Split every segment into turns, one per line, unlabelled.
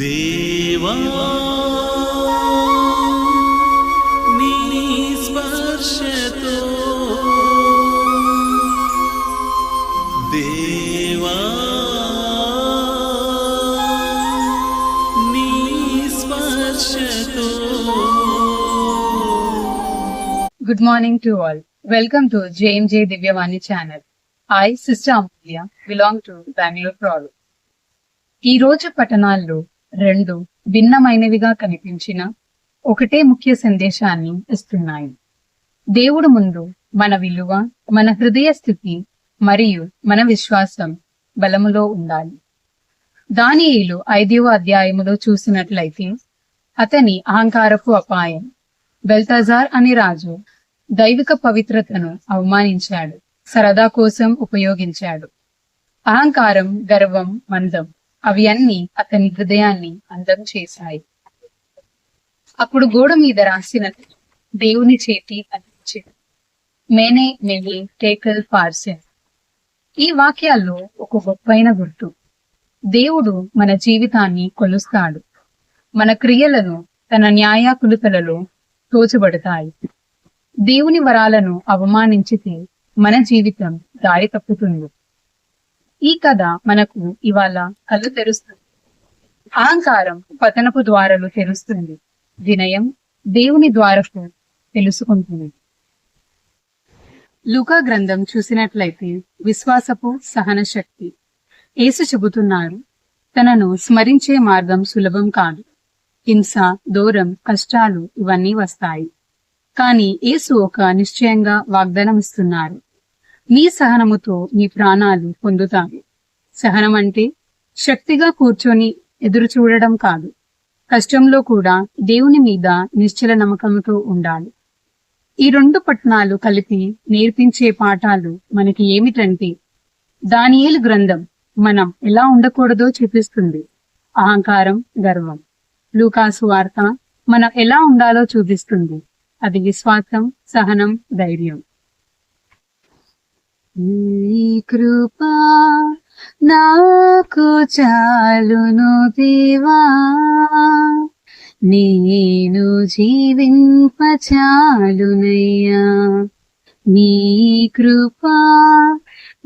దేవా నీ స్పర్శతో దేవా నీ స్పర్శతో
Good morning to all. Welcome to JMJ Divyavani channel. I, Sister Amulya, belong to Bangalore Prolu. ఈ రోజు పట్టణాల్లో రెండు భిన్నమైనవిగా కనిపించిన ఒకటే ముఖ్య సందేశాన్ని ఇస్తున్నాయి. దేవుడు ముందు మన విలువ మన హృదయ స్థితి మరియు మన విశ్వాసం బలములో ఉండాలి. దానియులు ఐదవ అధ్యాయములో చూసినట్లయితే అతని అహంకారపు అపాయం బెల్తజార్ అనే రాజు దైవిక పవిత్రతను అవమానించాడు సరదా కోసం ఉపయోగించాడు. అహంకారం గర్వం మందం అవి అన్ని అతని హృదయాన్ని అందం చేశాయి. అప్పుడు గోడ మీద రాసిన దేవుని చేతి అనిపించింది మేనే మెలి టేకల్ పార్సెన్ ఈ వాక్యాల్లో ఒక గొప్పైన గుర్తు. దేవుడు మన జీవితాన్ని కొలుస్తాడు. మన క్రియలను తన న్యాయాకులతలలో తోచబడతాయి. దేవుని వరాలను అవమానించితే మన జీవితం దారి తప్పుతుంది. ఈ కథ మనకు ఇవాళ కళ్ళు తెరుస్తుంది. అహంకారం పతనపు ద్వారాలు తెరుస్తుంది. వినయం దేవుని ద్వారకు తెలుసుకుంటుంది. లుకా గ్రంథం చూసినట్లయితే విశ్వాసపు సహన శక్తి యేసు చెబుతున్నారు తనను స్మరించే మార్గం సులభం కాదు. హింస దూరం కష్టాలు ఇవన్నీ వస్తాయి. కానీ యేసు ఒక నిశ్చయంగా వాగ్దానం ఇస్తున్నారు నీ సహనముతో నీ ప్రాణాలు పొందుతాయి సహనం అంటే శక్తిగా కూర్చొని ఎదురు చూడడం కాదు. కష్టంలో కూడా దేవుని మీద నిశ్చల నమ్మకంతో ఉండాలి. ఈ రెండు పట్టణాలు కలిపి నేర్పించే పాఠాలు మనకి ఏమిటంటే దానియేలు గ్రంథం మనం ఎలా ఉండకూడదో చూపిస్తుంది. అహంకారం గర్వం. లూకాసు వార్త మనం ఎలా ఉండాలో చూపిస్తుంది. అది విశ్వాసం సహనం ధైర్యం. నీ కృపా నాకు చాలును దేవా. నేను జీవింప చాలునయ్యా నీ కృపా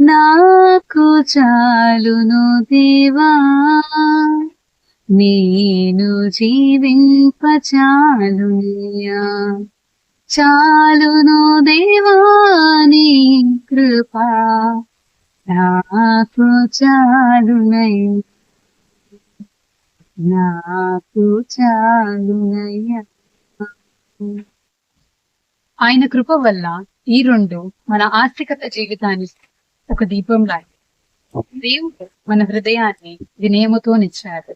నాకు చాలును దేవా. నేను జీవింప చాలునయ్యా చాలును దేవాని కృపా. నాకు చాలునై. నాకు చాలునయ్య ఆయన కృప వల్ల ఈ రెండు మన ఆస్తికత జీవితాన్ని ఒక దీపం లాంటి దేవుడు మన హృదయాన్ని వినయముతో నిచ్చాడు.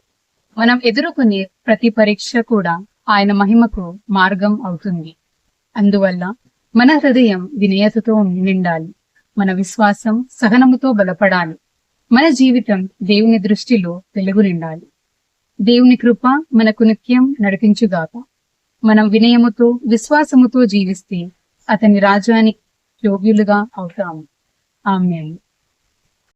మనం ఎదుర్కొనే ప్రతి పరీక్ష కూడా ఆయన మహిమకు మార్గం అవుతుంది. అందువల్ల మన హృదయం వినయతతో నిండాలి. మన విశ్వాసం సహనముతో బలపడాలి. మన జీవితం దేవుని దృష్టిలో వెలుగు నిండాలి దేవుని కృప మనకు నిత్యం నడిపించుగాక. మనం వినయముతో విశ్వాసముతో జీవిస్తే అతని రాజ్యానికి యోగ్యులుగా అవుతాము. ఆమె